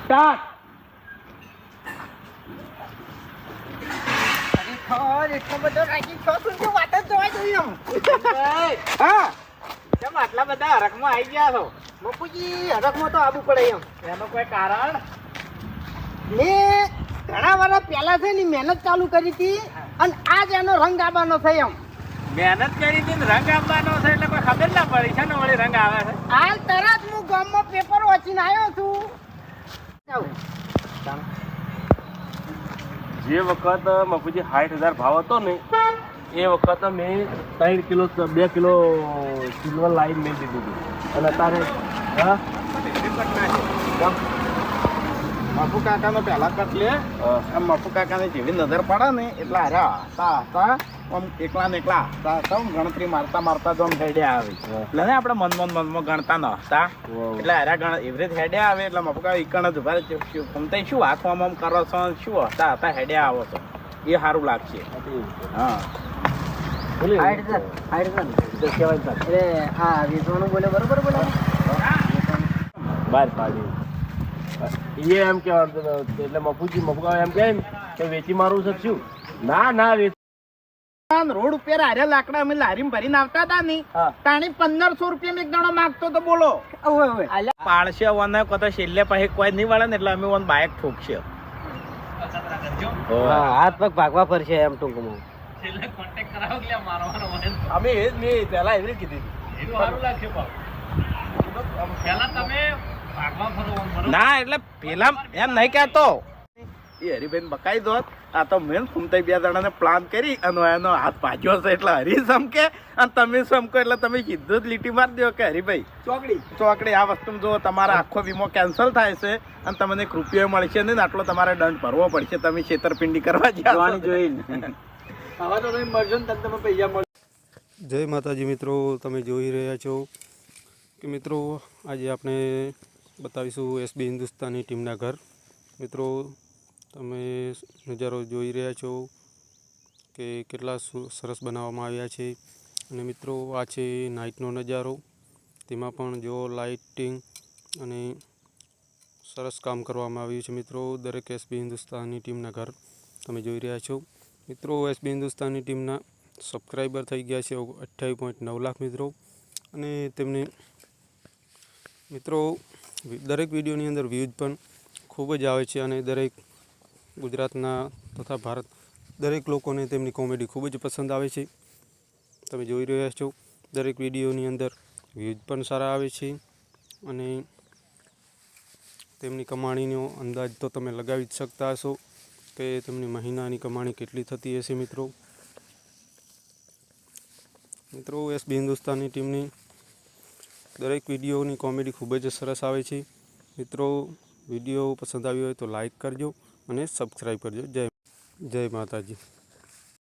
Start. આટલા બધા હરખમાં આવી ગયા છો બાપુજી હરખમાં તો આવવું પડે એમ એનું કોઈ કારણ મેં ઘણા વર્ષ પહેલા છે ને મહેનત ચાલુ કરી હતી અને આજ એનો રંગ આવવાનો છે એમ મહેનત કરી હતી રંગ આપવાનો છે એટલે કોઈ ખબર ના પડી. છે ને વળી રંગ આવે છે? હાલ તરત હું ગામમાં પેપર વાંચીને આવ્યો છું. જે વખત મફુજી સાઠ હજાર ભાવ હતો ને એ વખત મેં ત્રણ કિલો બે કિલો સિલ્વર લાઈન મેં દીધું હતું. અને અત્યારે હા? મફુ કાકાનો પહેલા કટ લે. મફુ કાકાને જેવી નજર પડે ને એટલે અરે હતા હતા આમ એકલા. ને એકલા હતા ગણતરી મારતા મારતા તો આમ હેડે આવે. એટલે ને આપણે મનમાં મન મનમાં ગણતા ન હતા એટલે અરે ગણ એવરેજ હેડે આવે એટલે મફુ એકણ ઈકણ જ ઊભા તમે શું હાથ આમ કરો છો શું હતા હતા હેડે આવો છો. એ સારું લાગશે. હા બાર પાડી. એ એમ કેવાનું એટલે મફુજી મફુકા એમ ને કે વેચી મારું શકશું શું? ના ના વેચ રોડ ઉપર હારે લાકડા અમે લારીમાં ભરીને આવતા હતા ની તાણી પંદરસો રૂપિયા એક જણો માંગતો તો બોલો. પાડશે ઓને કો છેલ્લે પાસે કોઈ નહીં વળે ને એટલે અમે ઓન બાઇક ઠોકશે. હાથ પગ ભાગવા પડશે એમ ટૂંકમાં. અમે એ જ મેં પહેલા એવી કીધી ના એટલે પેલા એમ નહીં કહેતો. એ હરિભાઈ બકાઈ દો આ તો મેં ફૂમતાઈ બે જણાને પ્લાન કરી અને એનો હાથ ભાજ્યો છે એટલે હરી સમકે અને તમે સમકો એટલે તમે સીધું જ લીટી મારી દો કે હરિભાઈ ચોકડી. ચોકડી આ વસ્તુ જો તમારો આખો વીમો કેન્સલ થાય છે અને તમને એક રૂપિયો મળશે નહીં આટલો તમારે દંડ ભરવો પડશે. તમે છેતરપિંડી કરવા જવાની જોઈને હવે તો તમે મળશો ને તમે પૈસા મળશે જય માતાજી મિત્રો તમે જોઈ રહ્યા છો કે મિત્રો આજે આપણે બતાવીશું એસબી હિન્દુસ્તાની ટીમના ઘર. મિત્રો તમે નજારો જોઈ રહ્યા છો કે કેટલા સરસ બનાવવામાં આવ્યા છે. અને મિત્રો, આ છે નાઇટનો નજારો. તેમાં પણ જો લાઇટિંગ અને સરસ કામ કરવામાં આવ્યું છે મિત્રો, દરેક એસબી હિન્દુસ્તાની ટીમના ઘર તમે જોઈ રહ્યા છો. મિત્રો એસબી હિન્દુસ્તાની ટીમના સબસ્ક્રાઈબર થઈ ગયા છે અઠ્યાવીસ પોઈન્ટ નવ લાખ મિત્રો. અને તેમને, મિત્રો, દરેક વિડીયોની અંદર વ્યૂઝ પણ ખૂબ જ આવે છે અને દરેક ગુજરાતના તથા ભારત, દરેક લોકોને તેમની કોમેડી ખૂબ જ પસંદ આવે છે. તમે જોઈ રહ્યા છો, દરેક વિડીયોની અંદર વ્યૂઝ પણ સારા આવે છે અને તેમની કમાણીનો અંદાજ તો તમે લગાવી જ શકતા હશો કે તેમની મહિનાની કમાણી કેટલી થતી હશે મિત્રો. મિત્રો એસબી હિન્દુસ્તાની ટીમની દરેક વિડીયોની કોમેડી ખૂબ જ સરસ આવે છે. મિત્રો, વીડિયો પસંદ આવ્યો હોય તો લાઈક કરજો. અને સબસ્ક્રાઈબ કરજો. જય જય માતાજી.